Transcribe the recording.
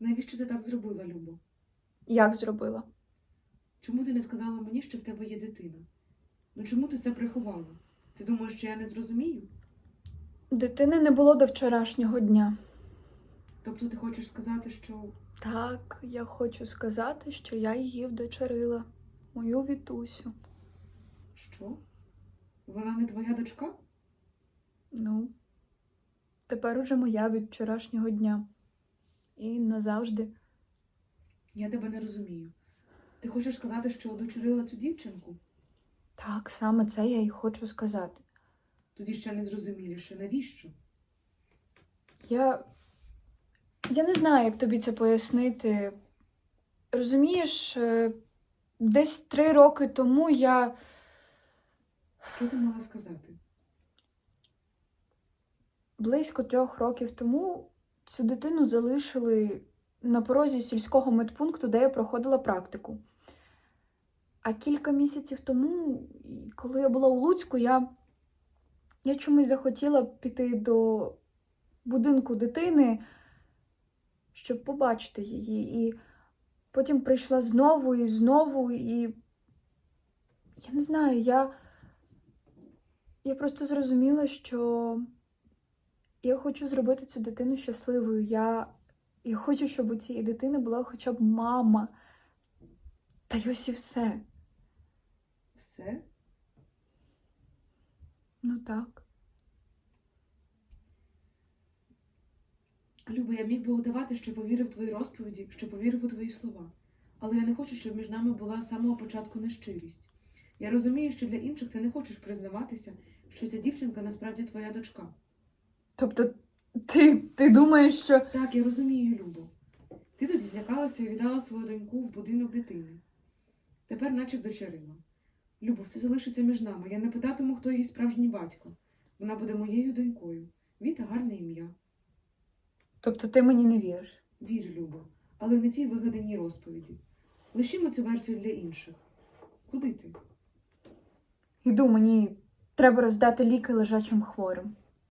Навіщо ти так зробила, Любо? Як зробила? Чому ти не сказала мені, що в тебе є дитина? Ну чому ти це приховала? Ти думаєш, що я не зрозумію? Дитини не було до вчорашнього дня. Тобто ти хочеш сказати, що Так, я хочу сказати, що я її вдочерила, мою Вітусю. що? Вона не твоя дочка? Ну, тепер уже моя від вчорашнього дня. І назавжди. Я тебе не розумію. Ти хочеш сказати, що одочерила цю дівчинку? Так, саме це я й хочу сказати. Тоді ще не зрозуміліше, навіщо? Я. Я не знаю, як тобі це пояснити. Розумієш, е, десь три роки тому я. Що ти мала сказати? Близько трьох років тому цю дитину залишили на порозі сільського медпункту, де я проходила практику. А кілька місяців тому, коли я була у Луцьку, я, я чомусь захотіла піти до будинку дитини, щоб побачити її. І потім прийшла знову і знову, і я не знаю, я, я просто зрозуміла, що. Я хочу зробити цю дитину щасливою. Я, я хочу, щоб у цієї дитини була хоча б мама. Та й ось і все. Все? Ну так. Люба, я міг би удавати, що повірив в твої розповіді, що повірив у твої слова. Але я не хочу, щоб між нами була з самого початку нещирість. Я розумію, що для інших ти не хочеш признаватися, що ця дівчинка насправді твоя дочка. Тобто, ти, ти думаєш, що. Так, я розумію, Любо. Ти тоді злякалася і віддала свою доньку в будинок дитини. Тепер наче вдочерила. Любо, все залишиться між нами. Я не питатиму, хто її справжній батько. Вона буде моєю донькою. Віта гарне ім'я. Тобто ти мені не віриш. Вір, Любо, але не цій вигаданій розповіді. Лишімо цю версію для інших. Куди ти? Іду, мені треба роздати ліки лежачим хворим.